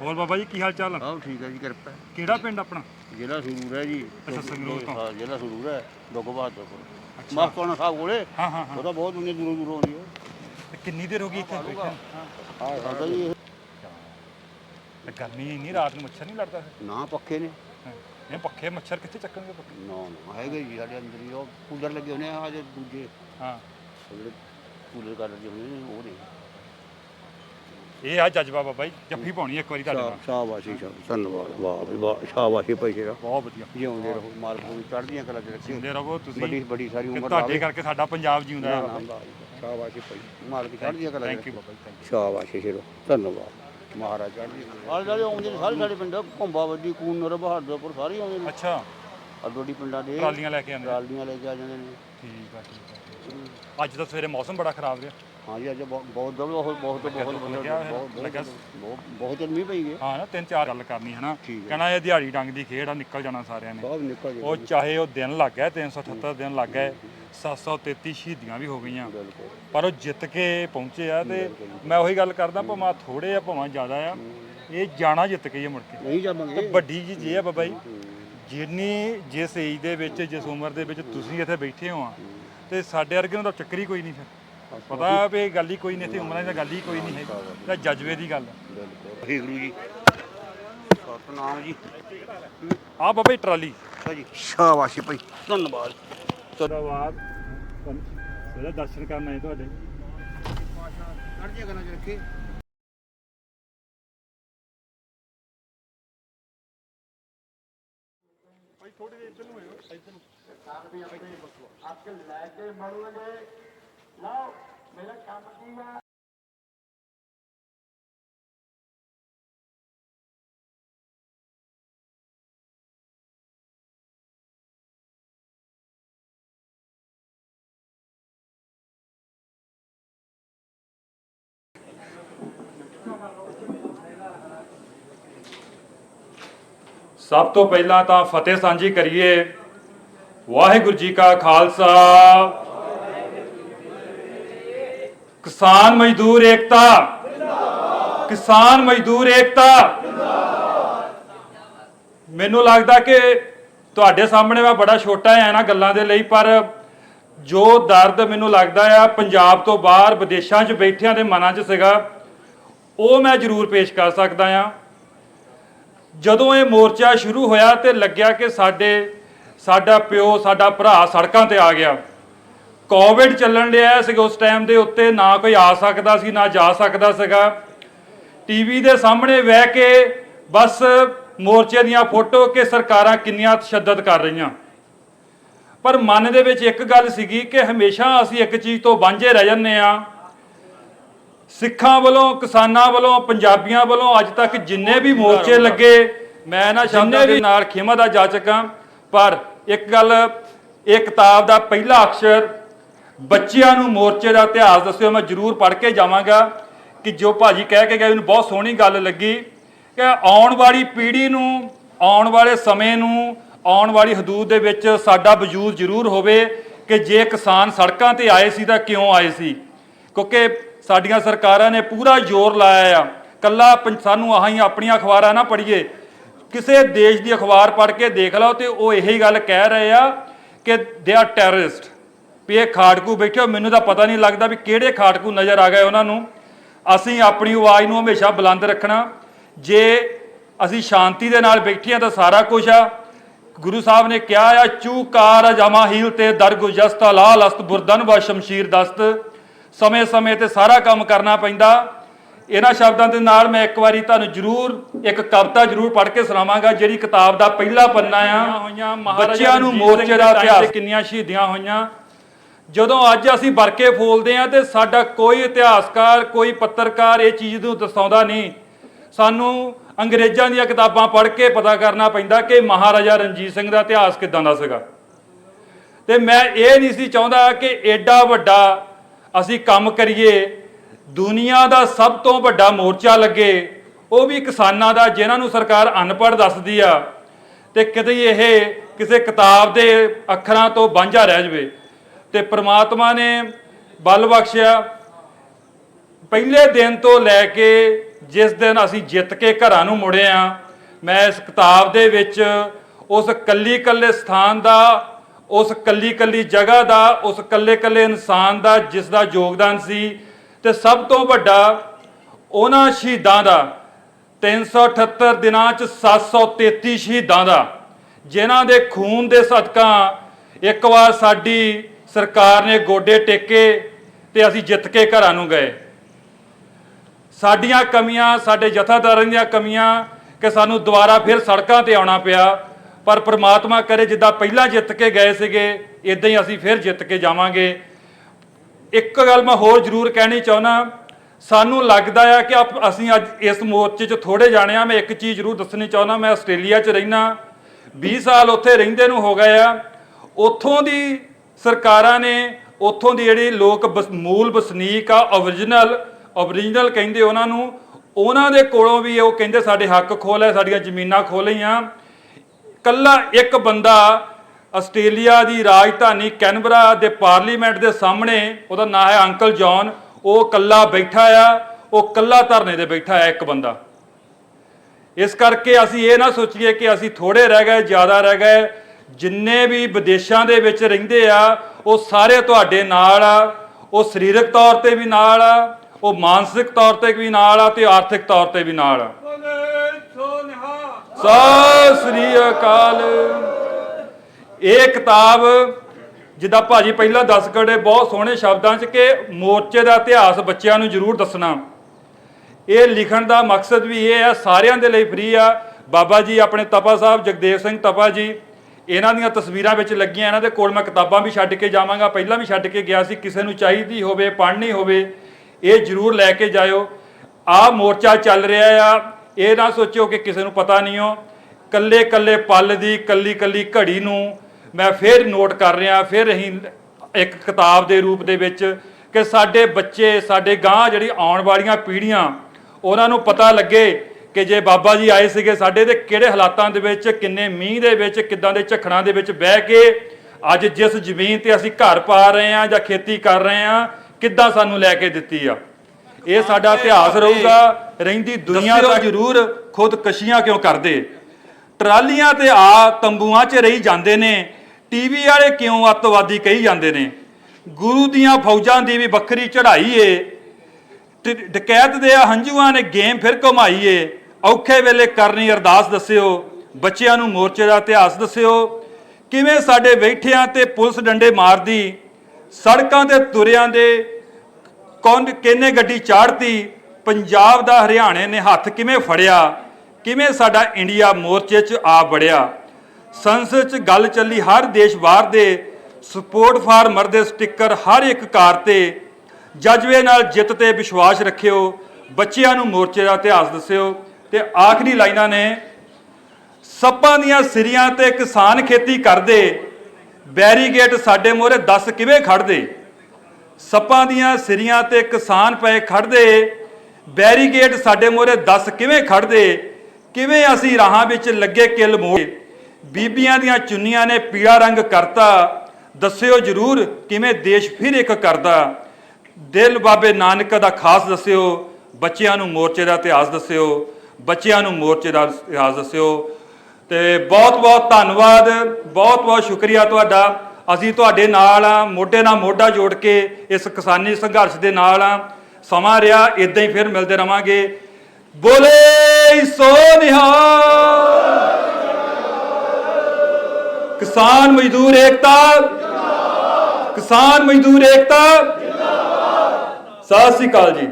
ਹੋਰ ਬਾਬਾ ਜੀ ਕੀ ਹਾਲ ਚਾਲ ਆ? ਆਹ ਠੀਕ ਹੈ ਜੀ ਕਿਰਪਾ ਹੈ। ਕਿਹੜਾ ਪਿੰਡ ਆਪਣਾ? ਜ਼ਿਲ੍ਹਾ ਸੰਗਰੂਰ ਹੈ ਜੀ। ਅੱਛਾ, ਸੰਗਰੂਰ ਤੋਂ। ਹਾਂ ਜ਼ਿਲ੍ਹਾ ਸੰਗਰੂਰ ਹੈ ਲੋਕੋ ਬਹਾਦਰ ਕੋਲ। ਮਾਸਟਰ ਸਾਹਿਬ ਕੋਲੇ? ਹਾਂ ਹਾਂ ਹਾਂ। ਉਹਦਾ ਬਹੁਤ ਦੁਨੀਆ ਦੂਰੋਂ ਦੂਰੋਂ ਆਉਂਦੀ ਹੈ। ਤੇ ਕਿੰਨੀ ਦੇਰ ਹੋ ਗਈ ਇੱਥੇ? ਬੈਠੇ ਨੂੰ? ਹਾਂ ਸਾਡਾ ਜੀ ਇਹ ਤੇ ਗਰਮੀ ਇੰਨੀ ਰਾਤ ਨੂੰ ਮੱਛਰ ਨਹੀਂ ਲੜਦਾ ਫਿਰ? ਨਾ ਪੱਖੇ ਨੇ। ਹਾਂ। ਇਹ ਪੱਖੇ ਮੱਛਰ ਕਿੱਥੇ ਚੱਕਣਗੇ ਪੱਖੇ? ਨਾ ਨਾ ਹੈਗੇ ਜੀ ਸਾਡੇ ਅੰਦਰ ਹੀ। ਉਹ ਕੂਲਰ ਲੱਗੇ ਹੋਣੇ ਆ ਜੇ ਦੂਜੇ। ਹਾਂ। ਉਹ ਜਿਹੜੇ ਕੂਲਰ ਕਰ ਲੱਗੇ ਹੋਣੇ ਨੇ ਉਹ ਨੇ। ਇਹ ਆ ਜਜ਼ਬਾ ਬਾਬਾ ਜੀ ਜੱਫੀ ਪਾਉਣੀ ਇੱਕ ਵਾਰੀ ਤੁਹਾਡੇ ਨਾਲ। ਸ਼ਾਬਾਸ਼ੀ ਸ਼ਾਬਾਸ਼ ਧੰਨਵਾਦ। ਵਾਹ ਬਈ ਵਾਹ ਸ਼ਾਬਾਸ਼ੀ ਭਾਈ ਜੀ ਬਹੁਤ ਵਧੀਆ। ਜਿਉਂਦੇ ਰਹੋ ਮਾਲਕ ਨੂੰ ਚੜ੍ਹਦੀਆਂ ਕਲਾ ਚ ਰੱਖੇ ਜਿੰਦੇ ਰਹੋ ਤੁਸੀਂ। ਬੜੀ ਬੜੀ ਸਾਰੀ ਤੇ ਉਮਰ ਤੁਹਾਡੇ ਕਰਕੇ ਸਾਡਾ ਪੰਜਾਬ ਜਿਉਂਦਾ ਹੈ। ਸ਼ਾਬਾਸ਼ੀ ਭਾਈ ਮਾਲਕ ਚੜ੍ਹਦੀਆਂ ਕਲਾ ਚ thank you Baba ji thank ਸ਼ਾਬਾਸ਼ ਸ਼ੇਰੋ ਧੰਨਵਾਦ। ਮਹਾਰਾਜ ਚੜ੍ਹਦੀ ਆਲੇ ਦੁਆਲੇ ਆਉਂਦੇ ਨੇ ਸਾਰੇ ਸਾਡੇ ਪਿੰਡ। ਘੁੰਬਾ ਵੱਡੀ ਕੂਨਰ ਬਹਾਦਰਪੁਰ ਸਾਰੇ ਆਉਂਦੇ ਨੇ। ਅੱਛਾ। ਅੱਡੋਡੀ ਪਿੰਡਾਂ ਦੇ ਟਰਾਲੀਆਂ ਲੈ ਕੇ ਆਉਂਦੇ ਟਰਾਲੀਆਂ ਲੈ ਕੇ ਆ ਜਾਂਦੇ ਨੇ। ਠੀਕ ਆ ਠੀਕ ਆ ਠੀਕ ਆ। ਅੱਜ ਤਾਂ ਸਵੇਰੇ ਮੌਸਮ ਬੜਾ ਖਰਾਬ ਰਿਹਾ। ਹਾਂ ਜੀ ਅੱਜ ਬਹੁਤ ਬਹੁਤ ਬਹੁਤ ਬਹੁਤ ਬਹੁਤ ਬਹੁਤ ਮੀਂਹ ਪਈ ਗਏ। ਹਾਂ ਨਾ ਤਿੰਨ ਚਾਰ ਗੱਲ ਕਰਨੀ ਹੈ ਨਾ। ਕਹਿਣਾ ਇਹ ਦਿਹਾੜੀ ਡੰਗ ਦੀ ਖੇਡ ਆ ਨਿਕਲ ਜਾਣਾ ਸਾਰਿਆਂ ਨੇ। ਬਹੁਤ ਨਿਕਲ ਗਏ ਉਹ ਚਾਹੇ ਉਹ ਦਿਨ ਲੱਗ ਗਏ 378 ਦਿਨ ਲੱਗ ਗਏ 733 ਸ਼ਹੀਦੀਆਂ ਵੀ ਹੋ ਗਈਆਂ। ਪਰ ਉਹ ਜਿੱਤ ਕੇ ਪਹੁੰਚੇ ਆ ਤੇ ਮੈਂ ਉਹੀ ਗੱਲ ਕਰਦਾ ਭਾਵੇਂ ਥੋੜੇ ਆ ਭਾਵੇਂ ਜ਼ਿਆਦਾ ਆ ਇਹ ਜਾਣਾ ਜਿੱਤ ਕੇ ਹੀ ਆ ਮੁੜ ਕੇ। ਨਹੀਂ ਜਾਵਾਂਗੇ। ਵੱਡੀ ਜੀ ਜੇ ਆ ਬਾਬਾ ਜੀ। ਜਿੰਨੀ ਜਿਸ ਏਜ ਦੇ ਵਿੱਚ ਜਿਸ ਉਮਰ ਦੇ ਵਿੱਚ ਤੁਸੀਂ ਇੱਥੇ ਬੈਠੇ ਹੋ ਆ ਤੇ ਸਾਡੇ ਵਰਗੇ ਨੂੰ ਤਾਂ ਚੱਕਰ ਹੀ ਕੋਈ ਨਹੀਂ ਫਿਰ। ਪਤਾ ਵੀ ਗੱਲ ਹੀ ਕੋਈ ਨਹੀਂ ਇੱਥੇ ਉਮਰਾਂ ਦੀ ਗੱਲ ਹੀ ਕੋਈ ਨਹੀਂ ਹੈ ਤਾਂ ਜਜ਼ਬੇ ਦੀ ਗੱਲ ਵਾਹਿਗੁਰੂ ਜੀ। ਸਤਨਾਮ ਜੀ। ਆ ਬਾਬਾ ਜੀ ਟਰਾਲੀ। ਅੱਛਾ ਜੀ ਸ਼ਾਬਾਸ਼ੀ ਭਾਈ। ਧੰਨਵਾਦ। ਧੰਨਵਾਦ। ਇਹਦਾ ਦਰਸ਼ਨ ਕਰਨ ਆਏ ਤੁਹਾਡੇ। ਚੜ੍ਹਦੀਆਂ ਕਲਾ ਚ ਰੱਖੇ ਸਭ ਤੋਂ ਪਹਿਲਾਂ ਤਾਂ ਫਤਿਹ ਸਾਂਝੀ ਕਰੀਏ ਵਾਹਿਗੁਰੂ ਜੀ ਕਾ ਖਾਲਸਾ ਕਿਸਾਨ ਮਜ਼ਦੂਰ ਏਕਤਾ। ਕਿਸਾਨ ਮਜ਼ਦੂਰ ਏਕਤਾ। ਮੈਨੂੰ ਲੱਗਦਾ ਕਿ ਤੁਹਾਡੇ ਸਾਹਮਣੇ ਮੈਂ ਬੜਾ ਛੋਟਾ ਹਾਂ ਇਹਨਾਂ ਗੱਲਾਂ ਦੇ ਲਈ, ਪਰ ਜੋ ਦਰਦ ਮੈਨੂੰ ਲੱਗਦਾ ਆ, ਪੰਜਾਬ ਤੋਂ ਬਾਹਰ ਵਿਦੇਸ਼ਾਂ 'ਚ ਬੈਠਿਆਂ ਦੇ ਮਨਾਂ 'ਚ ਸੀਗਾ, ਉਹ ਮੈਂ ਜ਼ਰੂਰ ਪੇਸ਼ ਕਰ ਸਕਦਾ ਆ। ਜਦੋਂ ਇਹ ਮੋਰਚਾ ਸ਼ੁਰੂ ਹੋਇਆ ਤੇ ਲੱਗਿਆ ਕਿ ਸਾਡੇ, ਸਾਡਾ ਪਿਓ, ਸਾਡਾ ਭਰਾ ਸੜਕਾਂ ਤੇ ਆ ਗਿਆ। ਕੋਵਿਡ ਚੱਲਣ ਡਿਆ ਸੀ ਉਸ ਟਾਈਮ ਦੇ ਉੱਤੇ ਨਾ ਕੋਈ ਆ ਸਕਦਾ ਸੀ ਨਾ ਜਾ ਸਕਦਾ ਸੀਗਾ। ਟੀਵੀ ਦੇ ਸਾਹਮਣੇ ਬਹਿ ਕੇ ਬਸ ਮੋਰਚੇ ਦੀਆਂ ਫੋਟੋ ਕਿ ਸਰਕਾਰਾਂ ਕਿੰਨੀਆਂ ਤਸ਼ੱਦਦ ਕਰ ਰਹੀਆਂ। ਪਰ ਮਨ ਦੇ ਵਿੱਚ ਇੱਕ ਗੱਲ ਸੀਗੀ ਕਿ ਹਮੇਸ਼ਾ ਅਸੀਂ ਇੱਕ ਚੀਜ਼ ਤੋਂ ਵਾਂਝੇ ਰਹਿ ਜੰਨੇ ਆ ਸਿੱਖਾਂ ਵੱਲੋਂ ਕਿਸਾਨਾਂ ਵੱਲੋਂ ਪੰਜਾਬੀਆਂ ਵੱਲੋਂ ਅੱਜ ਤੱਕ ਜਿੰਨੇ ਵੀ ਮੋਰਚੇ ਲੱਗੇ ਮੈਂ ਨਾ ਸ਼ਬਦਾਂ ਦੇ ਨਾਲ ਖਿਮਾ ਦਾ ਜਾਚਕ ਪਰ ਇੱਕ ਗੱਲ ਇਹ ਕਿਤਾਬ ਦਾ ਪਹਿਲਾ ਅਕਸ਼ਰ ਬੱਚਿਆਂ ਨੂੰ ਮੋਰਚੇ ਦਾ ਇਤਿਹਾਸ ਦੱਸਿਓ, ਮੈਂ ਜ਼ਰੂਰ ਪੜ੍ਹ ਕੇ ਜਾਵਾਂਗਾ ਕਿ ਜੋ ਭਾਜੀ ਕਹਿ ਕੇ ਗਏ ਮੈਨੂੰ ਬਹੁਤ ਸੋਹਣੀ ਗੱਲ ਲੱਗੀ ਕਿ ਆਉਣ ਵਾਲੀ ਪੀੜ੍ਹੀ ਨੂੰ, ਆਉਣ ਵਾਲੇ ਸਮੇਂ ਨੂੰ, ਆਉਣ ਵਾਲੀ ਹਦੂਦ ਦੇ ਵਿੱਚ ਸਾਡਾ ਵਜੂਦ ਜ਼ਰੂਰ ਹੋਵੇ ਕਿ ਜੇ ਕਿਸਾਨ ਸੜਕਾਂ ਤੇ ਆਏ ਸੀ ਤਾਂ ਕਿਉਂ ਆਏ ਸੀ? ਕਿਉਂਕਿ ਸਾਡੀਆਂ ਸਰਕਾਰਾਂ ਨੇ ਪੂਰਾ ਜ਼ੋਰ ਲਾਇਆ ਆ। ਕੱਲਾ ਪੰ- ਸਾਨੂੰ ਆਹਾਂ ਆਪਣੀਆਂ ਅਖਬਾਰਾਂ ਨਾ ਪੜ੍ਹੀਏ। ਕਿਸੇ ਦੇਸ਼ ਦੀ ਅਖਬਾਰ ਪੜ੍ਹ ਕੇ ਦੇਖ ਲਓ ਤੇ ਉਹ ਇਹੀ ਗੱਲ ਕਹਿ ਰਹੇ ਆ ਕਿ ਦੇ ਆਰ ਟੈਰਰਿਸਟ ਵੀ ਇਹ ਖਾੜਕੂ ਬੈਠੇ ਹੋ ਮੈਨੂੰ ਤਾਂ ਪਤਾ ਨਹੀਂ ਲੱਗਦਾ ਵੀ ਕਿਹੜੇ ਖਾੜਕੂ ਨਜ਼ਰ ਆ ਗਏ ਉਹਨਾਂ ਨੂੰ। ਅਸੀਂ ਆਪਣੀ ਆਵਾਜ਼ ਨੂੰ ਹਮੇਸ਼ਾ ਬੁਲੰਦ ਰੱਖਣਾ। ਜੇ ਅਸੀਂ ਸ਼ਾਂਤੀ ਦੇ ਨਾਲ ਬੈਠੇ ਹਾਂ ਤਾਂ ਸਾਰਾ ਕੁਝ ਆ। ਗੁਰੂ ਸਾਹਿਬ ਨੇ ਕਿਹਾ ਆ ਚੂਕਾਰ ਜਮਾ ਹੀਲ ਤੇ ਦਰਗੁਜਸਤ ਲਾਲ ਅਸਤ ਬੁਰਦਨ ਵਾ ਸ਼ਮਸ਼ੀਰ ਦਸਤ। ਸਮੇਂ ਸਮੇਂ ਤੇ ਸਾਰਾ ਕੰਮ ਕਰਨਾ ਪੈਂਦਾ। ਇਹਨਾਂ ਸ਼ਬਦਾਂ ਦੇ ਨਾਲ ਮੈਂ ਇੱਕ ਵਾਰੀ ਤੁਹਾਨੂੰ ਜ਼ਰੂਰ ਇੱਕ ਕਵਿਤਾ ਜ਼ਰੂਰ ਪੜ੍ਹ ਕੇ ਸੁਣਾਵਾਂਗਾ ਜਿਹੜੀ ਕਿਤਾਬ ਦਾ ਪਹਿਲਾ ਪੰਨਾ ਆ। ਬੱਚਿਆਂ ਨੂੰ ਮੋਰਚੇ ਦਾ ਇਤਿਹਾਸ। ਕਿੰਨੀਆਂ ਸ਼ਹੀਦੀਆਂ ਹੋਈਆਂ। ਜਦੋਂ ਅੱਜ ਅਸੀਂ ਵਰਕੇ ਫੋਲਦੇ ਆ ਤੇ ਸਾਡਾ ਕੋਈ ਇਤਿਹਾਸਕਾਰ, ਕੋਈ ਪੱਤਰਕਾਰ ਇਹ ਚੀਜ਼ ਨੂੰ ਦਰਸਾਉਂਦਾ ਨਹੀਂ। ਸਾਨੂੰ ਅੰਗਰੇਜ਼ਾਂ ਦੀਆਂ ਕਿਤਾਬਾਂ ਪੜ੍ਹ ਕੇ ਪਤਾ ਕਰਨਾ ਪੈਂਦਾ ਕਿ ਮਹਾਰਾਜਾ ਰਣਜੀਤ ਸਿੰਘ ਦਾ ਇਤਿਹਾਸ ਕਿਦਾਂ ਦਾ ਸੀਗਾ। ਤੇ ਮੈਂ ਇਹ ਨਹੀਂ ਸੀ ਚਾਹੁੰਦਾ ਕਿ ਐਡਾ ਵੱਡਾ ਅਸੀਂ ਕੰਮ ਕਰੀਏ, ਦੁਨੀਆ ਦਾ ਸਭ ਤੋਂ ਵੱਡਾ ਮੋਰਚਾ ਲੱਗੇ। ਉਹ ਵੀ ਕਿਸਾਨਾਂ ਦਾ, ਜਿਨ੍ਹਾਂ ਨੂੰ ਸਰਕਾਰ ਅਨਪੜ੍ਹ ਦੱਸਦੀ ਆ। ਤੇ ਕਿਤੇ ਇਹ ਕਿਸੇ ਕਿਤਾਬ ਦੇ ਅੱਖਰਾਂ ਤੋਂ ਵਾਂਝਾ ਰਹਿ ਜਵੇ। ਤੇ ਪ੍ਰਮਾਤਮਾ ਨੇ ਬਲ ਬਖਸ਼ਿਆ। ਪਹਿਲੇ ਦਿਨ ਤੋਂ ਲੈ ਕੇ ਜਿਸ ਦਿਨ ਅਸੀਂ ਜਿੱਤ ਕੇ ਘਰਾਂ ਨੂੰ ਮੁੜੇ ਆ, ਮੈਂ ਇਸ ਕਿਤਾਬ ਦੇ ਵਿੱਚ ਉਸ ਕੱਲੀ ਕੱਲੇ ਸਥਾਨ ਦਾ, ਉਸ ਕੱਲੀ ਕੱਲੀ ਜਗ੍ਹਾ ਦਾ, ਉਸ ਕੱਲੇ ਕੱਲੇ ਇਨਸਾਨ ਦਾ ਜਿਸ ਦਾ ਯੋਗਦਾਨ ਸੀ ਤੇ ਸਭ ਤੋਂ ਵੱਡਾ ਉਹਨਾਂ ਸ਼ਹੀਦਾਂ ਦਾ 378 ਦਿਨਾਂ ਚ 733 ਸ਼ਹੀਦਾਂ ਦਾ, ਜਿਨ੍ਹਾਂ ਦੇ ਖੂਨ ਦੇ ਸਦਕਾ ਇੱਕ ਵਾਰ ਸਾਡੀ ਸਰਕਾਰ ਨੇ ਗੋਡੇ ਟੇਕੇ ਤੇ ਅਸੀਂ ਜਿੱਤ ਕੇ ਘਰਾਂ ਨੂੰ ਗਏ। ਸਾਡੀਆਂ ਕਮੀਆਂ, ਸਾਡੇ ਜਥੇਦਾਰਾਂ ਦੀਆਂ ਕਮੀਆਂ ਕਿ ਸਾਨੂੰ ਦੁਬਾਰਾ ਫਿਰ ਸੜਕਾਂ ਤੇ ਆਉਣਾ ਪਿਆ, ਪਰ ਪ੍ਰਮਾਤਮਾ ਕਰੇ ਜਿੱਦਾਂ ਪਹਿਲਾਂ ਜਿੱਤ ਕੇ ਗਏ ਸੀਗੇ ਇਦਾਂ ਹੀ ਅਸੀਂ ਫਿਰ ਜਿੱਤ ਕੇ ਜਾਵਾਂਗੇ। ਇੱਕ ਗੱਲ ਮੈਂ ਹੋਰ ਜ਼ਰੂਰ ਕਹਿਣੀ ਚਾਹੁੰਦਾ, ਸਾਨੂੰ ਲੱਗਦਾ ਆ ਕਿ ਆਪ- ਅਸੀਂ ਅੱਜ ਇਸ ਮੋਰਚੇ 'ਚ ਥੋੜੇ ਜਾਣੇ ਆ, ਮੈਂ ਇੱਕ ਚੀਜ਼ ਜ਼ਰੂਰ ਦੱਸਣੀ ਚਾਹੁੰਦਾ, ਮੈਂ ਆਸਟ੍ਰੇਲੀਆ 'ਚ ਰਹਿਣਾ 20 ਸਾਲ ਉੱਥੇ ਰਹਿੰਦੇ ਨੂੰ ਹੋ ਗਏ ਆ। ਉੱਥੋਂ ਦੀ ਸਰਕਾਰਾਂ ਨੇ ਉੱਥੋਂ ਦੀ ਜਿਹੜੀ ਲੋਕ ਬਸ- ਮੂਲ ਵਸਨੀਕ ਆ ਓਰੀਜਨਲ ਓਰੀਜਨਲ ਕਹਿੰਦੇ ਉਹਨਾਂ ਨੂੰ, ਉਹਨਾਂ ਦੇ ਕੋਲੋਂ ਵੀ ਉਹ ਕਹਿੰਦੇ ਸਾਡੇ ਹੱਕ ਖੋਲੇ ਸਾਡੀਆਂ ਜ਼ਮੀਨਾਂ ਖੋਲੀਆਂ ਕੱਲਾ ਇੱਕ ਬੰਦਾ ਆਸਟ੍ਰੇਲੀਆ ਦੀ ਰਾਜਧਾਨੀ ਕੈਨਬਰਾ ਦੇ ਪਾਰਲੀਮੈਂਟ ਦੇ ਸਾਹਮਣੇ, ਉਹਦਾ ਨਾਂ ਹੈ ਅੰਕਲ ਜੌਨ, ਉਹ ਕੱਲਾ ਬੈਠਾ ਆ, ਉਹ ਕੱਲਾ ਧਰਨੇ ਤੇ ਬੈਠਾ ਆ ਇੱਕ ਬੰਦਾ। ਇਸ ਕਰਕੇ ਅਸੀਂ ਇਹ ਨਾ ਸੋਚੀਏ ਕਿ ਅਸੀਂ ਥੋੜੇ ਰਹਿ ਗਏ, ਜ਼ਿਆਦਾ ਰਹਿ ਗਏ। ਜਿੰਨੇ ਵੀ ਵਿਦੇਸ਼ਾਂ ਦੇ ਵਿੱਚ ਰਹਿੰਦੇ ਆ ਉਹ ਸਾਰੇ ਤੁਹਾਡੇ ਨਾਲ ਆ। ਉਹ ਸਰੀਰਕ ਤੌਰ ਤੇ ਵੀ ਨਾਲ ਆ ਉਹ ਮਾਨਸਿਕ ਤੌਰ ਤੇ ਵੀ ਨਾਲ ਆ ਤੇ ਆਰਥਿਕ ਤੌਰ ਤੇ ਵੀ ਨਾਲ ਆ। ਸਤਿ ਸ੍ਰੀ ਅਕਾਲ। ਇਹ ਕਿਤਾਬ ਜਿੱਦਾਂ ਭਾਜੀ ਪਹਿਲਾਂ ਦੱਸ ਗਏ ਬਹੁਤ ਸੋਹਣੇ ਸ਼ਬਦਾਂ 'ਚ ਕਿ ਮੋਰਚੇ ਦਾ ਇਤਿਹਾਸ ਬੱਚਿਆਂ ਨੂੰ ਜ਼ਰੂਰ ਦੱਸਣਾ। ਇਹ ਲਿਖਣ ਦਾ ਮਕਸਦ ਵੀ ਇਹ ਹੈ ਸਾਰਿਆਂ ਦੇ ਲਈ ਫ੍ਰੀ ਆ। ਬਾਬਾ ਜੀ ਆਪਣੇ ਤਪਾ ਸਾਹਿਬ ਜਗਦੇਵ ਸਿੰਘ ਤਪਾ ਜੀ ਇਹਨਾਂ ਦੀਆਂ ਤਸਵੀਰਾਂ ਵਿੱਚ ਲੱਗੀਆਂ, ਇਹਨਾਂ ਦੇ ਕੋਲ ਮੈਂ ਕਿਤਾਬਾਂ ਵੀ ਛੱਡ ਕੇ ਜਾਵਾਂਗਾ, ਪਹਿਲਾਂ ਵੀ ਛੱਡ ਕੇ ਗਿਆ ਸੀ, ਕਿਸੇ ਨੂੰ ਚਾਹੀਦੀ ਹੋਵੇ, ਪੜ੍ਹਨੀ ਹੋਵੇ, ਇਹ ਜ਼ਰੂਰ ਲੈ ਕੇ ਜਾਇਓ। ਆ ਮੋਰਚਾ ਚੱਲ ਰਿਹਾ ਆ, ਇਹ ਨਾ ਸੋਚਿਓ ਕਿ ਕਿਸੇ ਨੂੰ ਪਤਾ ਨਹੀਂ ਹੋ ਕੱਲੇ ਕੱਲੇ ਪਲ ਦੀ ਕੱਲੀ ਕੱਲੀ ਘੜੀ ਨੂੰ ਮੈਂ ਫੇਰ ਨੋਟ ਕਰ ਰਿਹਾ, ਫਿਰ ਅਸੀਂ ਇੱਕ ਕਿਤਾਬ ਦੇ ਰੂਪ ਦੇ ਵਿੱਚ ਕਿ ਸਾਡੇ ਬੱਚੇ, ਸਾਡੇ ਗਾਂ ਜਿਹੜੀ ਆਉਣ ਵਾਲੀਆਂ ਪੀੜ੍ਹੀਆਂ, ਉਹਨਾਂ ਨੂੰ ਪਤਾ ਲੱਗੇ ਕਿ ਜੇ ਬਾਬਾ ਜੀ ਆਏ ਸੀਗੇ ਸਾਡੇ ਤੇ ਕਿਹੜੇ ਹਾਲਾਤਾਂ ਦੇ ਵਿੱਚ ਕਿੰਨੇ ਮੀਂਹ ਦੇ ਵਿੱਚ ਕਿੱਦਾਂ ਦੇ ਝਖੜਾਂ ਦੇ ਵਿੱਚ ਬਹਿ ਕੇ ਅੱਜ ਜਿਸ ਜ਼ਮੀਨ ਤੇ ਅਸੀਂ ਘਰ ਪਾ ਰਹੇ ਹਾਂ ਜਾਂ ਖੇਤੀ ਕਰ ਰਹੇ ਹਾਂ ਕਿੱਦਾਂ ਸਾਨੂੰ ਲੈ ਕੇ ਦਿੱਤੀ ਆ? ਇਹ ਸਾਡਾ ਇਤਿਹਾਸ ਰਹੂਗਾ ਰਹਿੰਦੀ ਦੁਨੀਆ ਦਾ ਜ਼ਰੂਰ ਖੁਦਕਸ਼ੀਆਂ ਕਿਉਂ ਕਰਦੇ? ਟਰਾਲੀਆਂ ਤੇ ਆ ਤੰਬੂਆਂ 'ਚ ਰਹੀ ਜਾਂਦੇ ਨੇ ਟੀਵੀ ਵਾਲੇ ਕਿਉਂ ਅੱਤਵਾਦੀ ਕਹੀ ਜਾਂਦੇ ਨੇ? ਗੁਰੂ ਦੀਆਂ ਫੌਜਾਂ ਦੀ ਵੀ ਵੱਖਰੀ ਚੜ੍ਹਾਈ ਏ ਡਕੈਤ ਦੇ ਆ ਹੰਝੂਆਂ ਨੇ ਗੇਮ ਫਿਰ ਘੁਮਾਈ ਔਖੇ ਵੇਲੇ ਕਰਨੀ ਅਰਦਾਸ ਦੱਸਿਓ। ਬੱਚਿਆਂ ਨੂੰ ਮੋਰਚੇ ਦਾ ਇਤਿਹਾਸ ਦੱਸਿਓ। ਕਿਵੇਂ ਸਾਡੇ ਬੈਠਿਆਂ ਤੇ ਪੁਲਿਸ ਡੰਡੇ ਮਾਰਦੀ। ਸੜਕਾਂ ਤੇ ਤੁਰਿਆਂ ਦੇ ਕੌਣ ਕਿੰਨੇ ਗੱਡੀ ਚਾੜਤੀ ਪੰਜਾਬ ਦਾ ਹਰਿਆਣੇ ਨੇ ਹੱਥ ਕਿਵੇਂ ਫੜਿਆ। ਕਿਵੇਂ ਸਾਡਾ ਇੰਡੀਆ ਮੋਰਚੇ 'ਚ ਆ ਵੜਿਆ। ਸੰਸਦ 'ਚ ਗੱਲ ਚੱਲੀ ਹਰ ਦੇਸ਼ ਬਾਹਰ ਦੇ। ਸਪੋਰਟ ਫਾਰਮਰ ਦੇ ਸਟicker ਹਰ ਇੱਕ ਕਾਰ ਤੇ। ਜਜ਼ਬੇ ਨਾਲ ਜਿੱਤ ਤੇ ਵਿਸ਼ਵਾਸ ਰੱਖਿਓ, ਬੱਚਿਆਂ ਨੂੰ ਮੋਰਚੇ ਦਾ ਇਤਿਹਾਸ ਦੱਸਿਓ ਤੇ ਆਖਰੀ ਲਾਈਨਾਂ ਨੇ, ਸੱਪਾਂ ਦੀਆਂ ਸਿਰੀਆਂ ਤੇ ਕਿਸਾਨ ਖੇਤੀ ਕਰਦੇ, ਬੈਰੀਗੇਟ ਸਾਡੇ ਮੋਹਰੇ ਦੱਸ ਕਿਵੇਂ ਖੜਦੇ ਸੱਪਾਂ ਦੀਆਂ ਸਿਰੀਆਂ ਤੇ ਕਿਸਾਨ ਪਏ ਖੜਦੇ ਬੈਰੀਗੇਟ ਸਾਡੇ ਮੋਹਰੇ ਦੱਸ ਕਿਵੇਂ ਖੜਦੇ ਕਿਵੇਂ ਅਸੀਂ ਰਾਹਾਂ ਵਿੱਚ ਲੱਗੇ ਕਿਲ ਮੋੜ? ਬੀਬੀਆਂ ਦੀਆਂ ਚੁੰਨੀਆਂ ਨੇ ਪੀਲਾ ਰੰਗ ਕਰਤਾ, ਦੱਸਿਓ ਜਰੂਰ ਕਿਵੇਂ ਦੇਸ਼ ਫਿਰ ਇੱਕ ਕਰਦਾ? ਦਿਲ ਬਾਬੇ ਨਾਨਕ ਦਾ ਖਾਸ ਦੱਸਿਓ, ਬੱਚਿਆਂ ਨੂੰ ਮੋਰਚੇ ਦਾ ਇਤਿਹਾਸ ਦੱਸਿਓ, ਬੱਚਿਆਂ ਨੂੰ ਮੋਰਚੇ ਦਾ ਇਤਿਹਾਸ ਦੱਸਿਓ। ਤੇ ਬਹੁਤ ਬਹੁਤ ਧੰਨਵਾਦ, ਬਹੁਤ ਬਹੁਤ ਸ਼ੁਕਰੀਆ ਤੁਹਾਡਾ। ਅਸੀਂ ਤੁਹਾਡੇ ਨਾਲ ਆ, ਮੋਢੇ ਨਾਲ ਮੋਢਾ ਜੋੜ ਕੇ ਇਸ ਕਿਸਾਨੀ ਸੰਘਰਸ਼ ਦੇ ਨਾਲ ਆ। ਸਮਾਂ ਰਿਹਾ ਇਦਾਂ ਹੀ ਫਿਰ ਮਿਲਦੇ ਰਵਾਂਗੇ। ਬੋਲੇ ਸੋ ਨਿਹਾਲ। ਕਿਸਾਨ ਮਜ਼ਦੂਰ ਏਕਤਾ। ਕਿਸਾਨ ਮਜ਼ਦੂਰ ਏਕਤਾ। ਸਤਿ ਸ੍ਰੀ ਅਕਾਲ ਜੀ।